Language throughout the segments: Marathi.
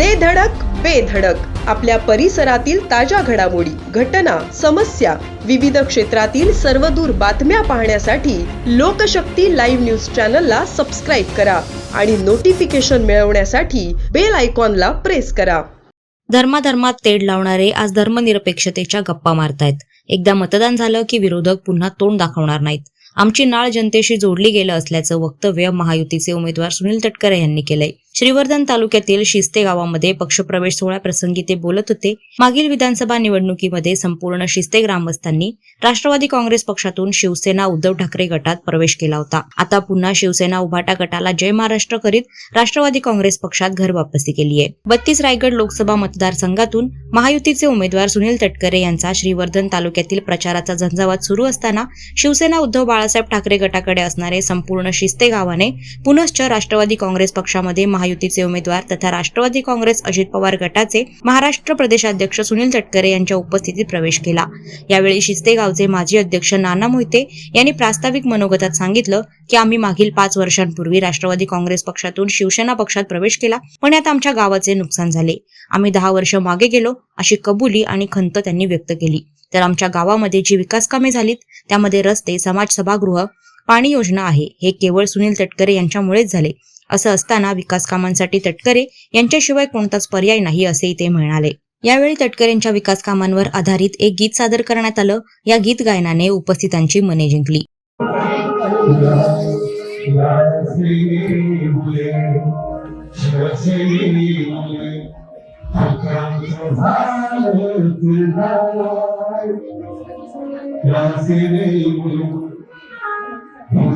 दे धडक बेधडक आपल्या परिसरातील ताज्या घडामोडी घटना समस्या विविध क्षेत्रातील सर्वदूर बातम्या पाहण्यासाठी लोकशक्ती लाईव्ह न्यूज चॅनलला सबस्क्राईब करा आणि नोटिफिकेशन मिळवण्यासाठी बेल आयकॉनला प्रेस करा. धर्माधर्मात तेढ लावणारे आज धर्मनिरपेक्षतेच्या गप्पा मारतायत. एकदा मतदान झालं की विरोधक पुन्हा तोंड दाखवणार नाहीत. आमची नाळ जनतेशी जोडली गेलं असल्याचं वक्तव्य महायुतीचे उमेदवार सुनील तटकरे यांनी केलंय. श्रीवर्धन तालुक्यातील शिस्ते गावामध्ये पक्षप्रवेश सोहळ्याप्रसंगी ते बोलत होते. मागील विधानसभा निवडणुकीमध्ये संपूर्ण शिस्ते ग्रामस्थांनी राष्ट्रवादी काँग्रेस पक्षातून शिवसेना उद्धव ठाकरे गटात प्रवेश केला होता. आता पुन्हा शिवसेना उभाटा गटाला जय महाराष्ट्र करीत राष्ट्रवादी काँग्रेस पक्षात घर वापसी केली आहे. बत्तीस रायगड लोकसभा मतदारसंघातून महायुतीचे उमेदवार सुनील तटकरे यांचा श्रीवर्धन तालुक्यातील प्रचाराचा झंझावात सुरू असताना शिवसेना उद्धव बाळासाहेब ठाकरे गटाकडे असणारे संपूर्ण शिस्ते गावाने पुनश्च राष्ट्रवादी काँग्रेस पक्षामध्ये महा महायुतीचे उमेदवार तथा राष्ट्रवादी काँग्रेस अजित पवार गटाचे महाराष्ट्र प्रदेशाध्यक्ष सुनील तटकरे यांच्या उपस्थितीत प्रवेश केला. यावेळी शिस्तेगावचे माजी अध्यक्ष नाना मोहिते यांनी प्रास्ताविक मनोगतात सांगितलं की आम्ही मागील पाच वर्षांपूर्वी राष्ट्रवादी काँग्रेस पक्षातून शिवसेना पक्षात प्रवेश केला पण यात आमच्या गावाचे नुकसान झाले. आम्ही दहा वर्ष मागे गेलो अशी कबुली आणि खंत त्यांनी व्यक्त केली. तर आमच्या गावामध्ये जी विकास कामे झालीत त्यामध्ये रस्ते समाज सभागृह पाणी योजना आहे. हे केवळ सुनील तटकरे यांच्यामुळेच झाले. असं असताना विकास कामांसाठी तटकरे यांच्याशिवाय कोणताच पर्याय नाही असेही ते म्हणाले. यावेळी तटकरेंच्या विकास कामांवर आधारित एक गीत सादर करण्यात आलं. या गीत गायनाने उपस्थितांची मने जिंकली.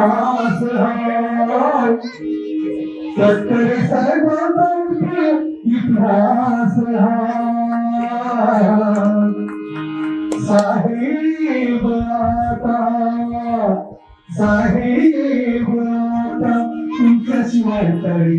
माझा मागे गेलेला हाय दहा वर्ष माझा मागे गेलेला हाय राष्ट्रवादीचा राष्ट्रवादीचा इतिहास हाय सत्तर साहेबांचा इतिहास हाय साहेब आता साहेब आता तुमच्या शिवाय तरी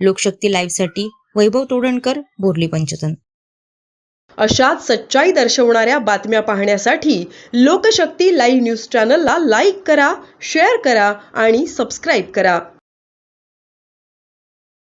लोकशक्ती लाईव्हसाठी वैभव तोडणकर बोरली पंचतन. अशाच सच्चाई दर्शवणाऱ्या बातम्या पाहण्यासाठी लोकशक्ती लाईव्ह न्यूज चॅनलला लाईक करा शेअर करा आणि सबस्क्राईब करा.